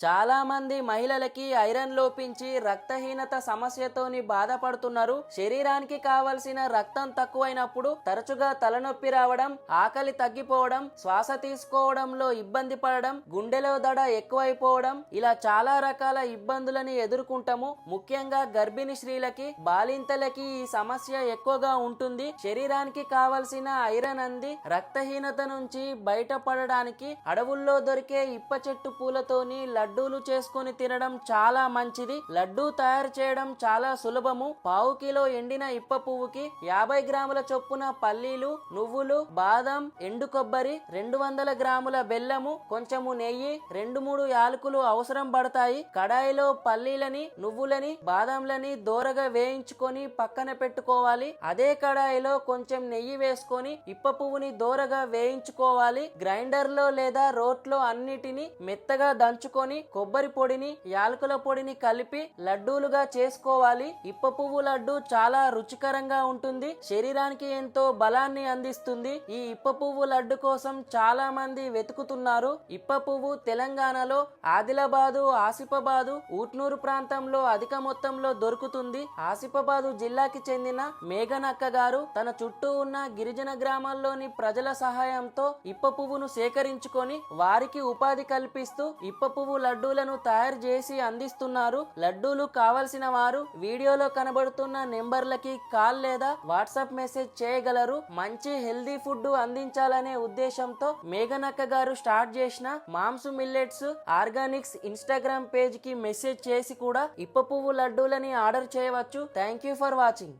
చాలా మంది మహిళలకి ఐరన్ లోపించి రక్తహీనత సమస్యతోని బాధపడుతున్నారు. శరీరానికి కావలసిన రక్తం తక్కువైనప్పుడు తరచుగా తలనొప్పి రావడం ఆకలి తగ్గిపోవడం శ్వాస తీసుకోవడంలో ఇబ్బంది పడడం గుండెలో దడ ఎక్కువైపోవడం ఇలా చాలా రకాల ఇబ్బందులని ఎదుర్కొంటాము. ముఖ్యంగా గర్భిణీ స్త్రీలకి బాలింతలకి ఈ సమస్య ఎక్కువగా ఉంటుంది. శరీరానికి కావలసిన ఐరన్ అంది రక్తహీనత నుంచి బయటపడడానికి అడవుల్లో దొరికే ఇప్ప చెట్టు పూలతోని లడ్డూలు చేసుకొని తినడం చాలా మంచిది. లడ్డూ తయారు చేయడం చాలా సులభము. పావు కిలో ఎండిన ఇప్ప పువ్వుకి యాభై గ్రాముల చొప్పున పల్లీలు నువ్వులు బాదం ఎండు కొబ్బరి రెండు వందల గ్రాముల బెల్లము కొంచెము నెయ్యి రెండు మూడు యాలకులు అవసరం పడతాయి. కడాయిలో పల్లీలని నువ్వులని బాదంలని దోరగా వేయించుకొని పక్కన పెట్టుకోవాలి. అదే కడాయిలో కొంచెం నెయ్యి వేసుకొని ఇప్ప పువ్వుని దోరగా వేయించుకోవాలి. గ్రైండర్లో లేదా రోట్లో అన్నిటిని మెత్తగా దంచుకొని కొబ్బరి పొడిని యాలకుల పొడిని కలిపి లడ్డూలుగా చేసుకోవాలి. ఇప్ప పువ్వు లడ్డు చాలా రుచికరంగా ఉంటుంది. శరీరానికి ఎంతో బలాన్ని అందిస్తుంది. ఈ ఇప్ప పువ్వు లడ్డు కోసం చాలా మంది వెతుకుతున్నారు. ఇప్ప పువ్వు తెలంగాణలో ఆదిలాబాదు ఆసిఫాబాదు ఊట్నూరు ప్రాంతంలో అధిక మొత్తంలో దొరుకుతుంది. ఆసిఫాబాదు జిల్లాకి చెందిన మేఘనక్క గారు తన చుట్టూ ఉన్న గిరిజన గ్రామాల్లోని ప్రజల సహాయంతో ఇప్ప పువ్వును సేకరించుకొని వారికి ఉపాధి కల్పిస్తూ ఇప్ప పువ్వు లడ్డూలను తయారు చేసి అందిస్తున్నారు. లడ్డూలు కావలసిన వారు వీడియోలో కనబడుతున్న నెంబర్లకి కాల్ లేదా వాట్సాప్ మెసేజ్ చేయగలరు. మంచి హెల్దీ ఫుడ్ అందించాలనే ఉద్దేశంతో మేఘనక్క గారు స్టార్ట్ చేసిన మాంసు మిల్లెట్స్ ఆర్గానిక్స్ ఇన్స్టాగ్రామ్ పేజ్కి మెసేజ్ చేసి కూడా ఇప్ప పువ్వు లడ్డూలని ఆర్డర్ చేయవచ్చు. Thank you for watching.